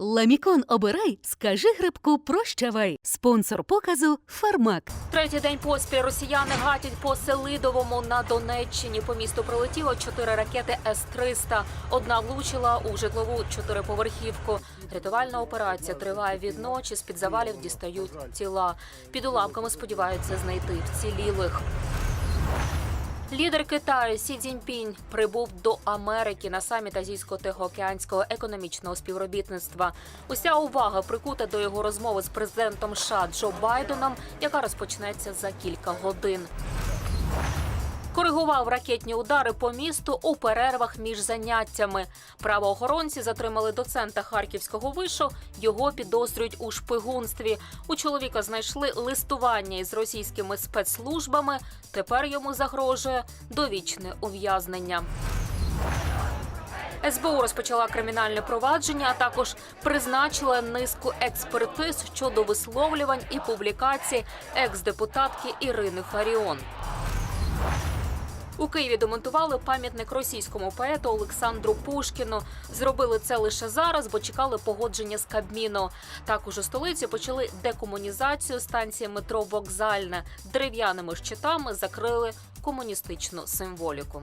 Ламікон обирай, скажи грибку прощавай. Спонсор показу Фармак. Третій день поспіль росіяни гатять по Селидовому на Донеччині. По місту прилетіло чотири ракети С-300. Одна влучила у житлову чотириповерхівку. Рятувальна операція триває від ночі. З під завалів дістають тіла. Під уламками сподіваються знайти вцілілих. Лідер Китаю Сі Цзіньпінь прибув до Америки на саміт Азійсько-Тихоокеанського економічного співробітництва. Уся увага прикута до його розмови з президентом США Джо Байденом, яка розпочнеться за кілька годин. Коригував ракетні удари по місту у перервах між заняттями. Правоохоронці затримали доцента харківського вишу. Його підозрюють у шпигунстві. У чоловіка знайшли листування із російськими спецслужбами. Тепер йому загрожує довічне ув'язнення. СБУ розпочала кримінальне провадження, а також призначила низку експертиз щодо висловлювань і публікацій екс-депутатки Ірини Фаріон. У Києві демонтували пам'ятник російському поету Олександру Пушкіну. Зробили це лише зараз, бо чекали погодження з Кабміну. Також у столиці почали декомунізацію станції метро Вокзальне. Дерев'яними щитами закрили комуністичну символіку.